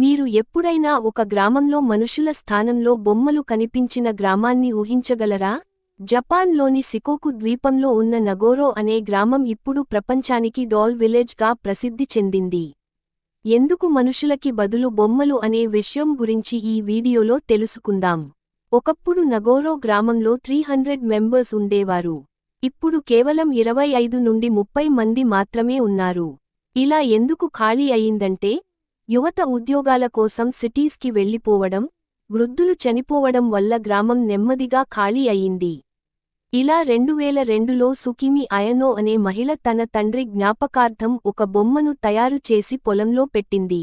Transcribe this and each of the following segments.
మీరు ఎప్పుడైనా ఒక గ్రామంలో మనుషుల స్థానంలో బొమ్మలు కనిపించిన గ్రామాన్ని ఊహించగలరా? జపాన్లోని సికోకు ద్వీపంలో ఉన్న నగోరో అనే గ్రామం ఇప్పుడు ప్రపంచానికి డాల్ విలేజ్గా ప్రసిద్ధి చెందింది. ఎందుకు మనుషులకి బదులు బొమ్మలు అనే విషయం గురించి ఈ వీడియోలో తెలుసుకుందాం. ఒకప్పుడు నగోరో గ్రామంలో త్రీ హండ్రెడ్ మెంబర్స్ ఉండేవారు. ఇప్పుడు కేవలం ఇరవై ఐదు నుండి ముప్పై మంది మాత్రమే ఉన్నారు. ఇలా ఎందుకు ఖాళీ అయిందంటే యువత ఉద్యోగాల కోసం సిటీస్కి వెళ్ళిపోవడం వృద్ధులు చనిపోవడం వల్ల గ్రామం నెమ్మదిగా ఖాళీ అయింది. ఇలా రెండువేల రెండులో సుకిమి అయనో అనే మహిళ తన తండ్రి జ్ఞాపకార్థం ఒక బొమ్మను తయారు చేసి పొలంలో పెట్టింది.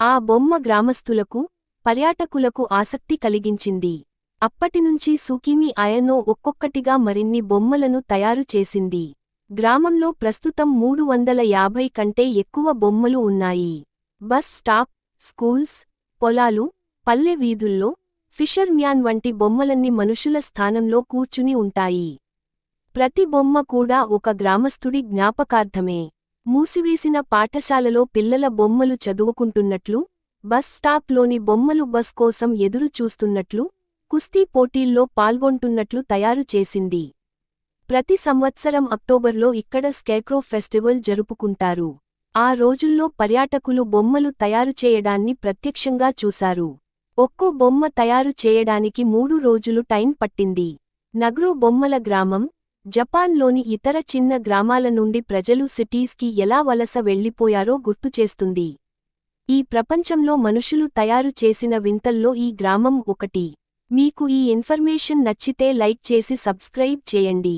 ఆ బొమ్మ గ్రామస్తులకు పర్యాటకులకు ఆసక్తి కలిగించింది. అప్పటినుంచి సుకిమి అయనో ఒక్కొక్కటిగా మరిన్ని బొమ్మలను తయారు చేసింది. గ్రామంలో ప్రస్తుతం మూడు వందల యాభై కంటే ఎక్కువ బొమ్మలు ఉన్నాయి. బస్ స్టాప్ స్కూల్స్ పొలాలు పల్లె వీధుల్లో ఫిషర్ మ్యాన్ వంటి బొమ్మలన్నీ మనుషుల స్థానంలో కూర్చుని ఉంటాయి. ప్రతి బొమ్మ కూడా ఒక గ్రామస్థుడి జ్ఞాపకార్థమే. మూసివేసిన పాఠశాలలో పిల్లల బొమ్మలు చదువుకుంటున్నట్లు బస్ స్టాప్లోని బొమ్మలు బస్ కోసం ఎదురు చూస్తున్నట్లు కుస్తీ పోటీల్లో పాల్గొంటున్నట్లు తయారు చేసింది. ప్రతి సంవత్సరం అక్టోబర్లో ఇక్కడ స్కేక్రో ఫెస్టివల్ జరుపుకుంటారు. ఆ రోజుల్లో పర్యాటకులు బొమ్మలు తయారు చేయడాన్ని ప్రత్యక్షంగా చూశారు. ఒక్కో బొమ్మ తయారు చేయడానికి మూడు రోజులు టైం పట్టింది. నగ్రో బొమ్మల గ్రామం జపాన్లోని ఇతర చిన్న గ్రామాల నుండి ప్రజలు సిటీస్కి ఎలా వలస వెళ్ళిపోయారో గుర్తుచేస్తుంది ఈ ప్రపంచంలో మనుషులు తయారు చేసిన వింతల్లో ఈ గ్రామం ఒకటి. మీకు ఈ ఇన్ఫర్మేషన్ నచ్చితే లైక్ చేసి సబ్స్క్రైబ్ చేయండి.